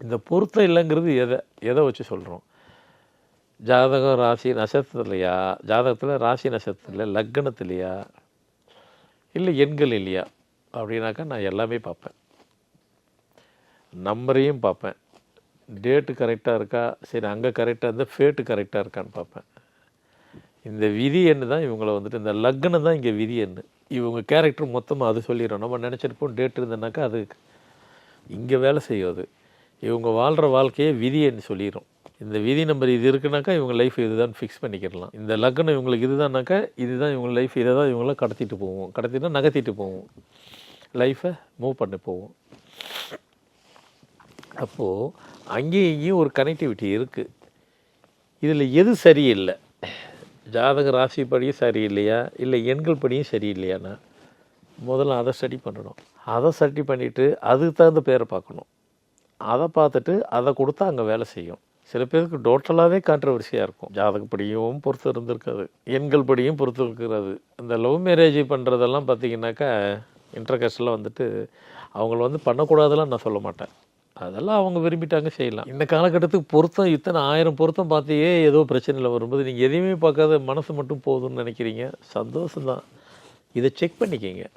இந்த பொருத்தம் இல்லைங்கிறது எதை எதை வச்சு சொல்கிறோம் ஜாதகம் ராசி நட்சத்திரத்துலையா? ஜாதகத்தில் ராசி நட்சத்திரத்தில் லக்னத்துலையா? இல்லை எண்கள் இல்லையா அப்படின்னாக்கா நான் எல்லாமே பார்ப்பேன். நம்பரையும் பார்ப்பேன். டேட்டு கரெக்டாக இருக்கா? சரி அங்கே கரெக்டாக இருந்தால் ஃபேட்டு கரெக்டாக இருக்கான்னு பார்ப்பேன். இந்த விதி எண்ணு தான் இவங்களை வந்துட்டு இந்த லக்னம் தான் இங்கே விதி எண்ணு. இவங்க கேரக்டர் மொத்தமாக அது சொல்லிடுறோம். நம்ம நினச்சிருப்போம் டேட் இருந்தனாக்கா அது இங்கே வேலை செய்யும் அது. இவங்க வாழ்கிற வாழ்க்கையே விதின்னு சொல்லிடும் இந்த விதி நம்பர் இது இருக்குனாக்கா இவங்க லைஃப் இதுதான் ஃபிக்ஸ் பண்ணிக்கிடலாம். இந்த லக்னம் இவங்களுக்கு இதுதான்னாக்கா இதுதான் இவங்க லைஃப் இதை தான் இவங்கள கடத்திட்டு போவோம் கடத்திட்டு நகர்த்திட்டு போவோம் லைஃப்பை மூவ் பண்ணி போவோம் அப்போது அங்கேயும் இங்கேயும் ஒரு கனெக்டிவிட்டி இருக்குது இதில் எது சரியில்லை? ஜாதக ராசி படியும் சரியில்லையா? இல்லை எண்கள் படியும் சரியில்லையாண்ணா? முதல்ல அதை ஸ்டடி பண்ணணும். அதை ஸ்டடி பண்ணிவிட்டு அதுக்கு தகுந்த பேரை பார்க்கணும். அதை பார்த்துட்டு அதை கொடுத்தா அங்கே வேலை செய்யும். சில பேருக்கு டோட்டலாகவே கான்ட்ரவர்சியாக இருக்கும். ஜாதகப்படியும் பொறுத்து இருந்திருக்காது. எண்கள் படியும் பொறுத்து இருக்கிறது. இந்த லவ் மேரேஜ் பண்ணுறதெல்லாம் பார்த்தீங்கன்னாக்கா இன்டர்கஸ்டில் வந்துட்டு அவங்கள வந்து பண்ணக்கூடாதுலாம் நான் சொல்ல மாட்டேன். அதெல்லாம் அவங்க விரும்பிட்டாங்க செய்யலாம். இந்த காலகட்டத்துக்கு பொருத்தம் இத்தனை ஆயிரம் பொருத்தம் பார்த்தியே ஏதோ பிரச்சனையில் வரும்போது நீங்கள் எதையுமே பார்க்காத மனசு மட்டும் போதும்னு நினைக்கிறீங்க. சந்தோஷம் தான் இதை செக் பண்ணிக்கிங்க.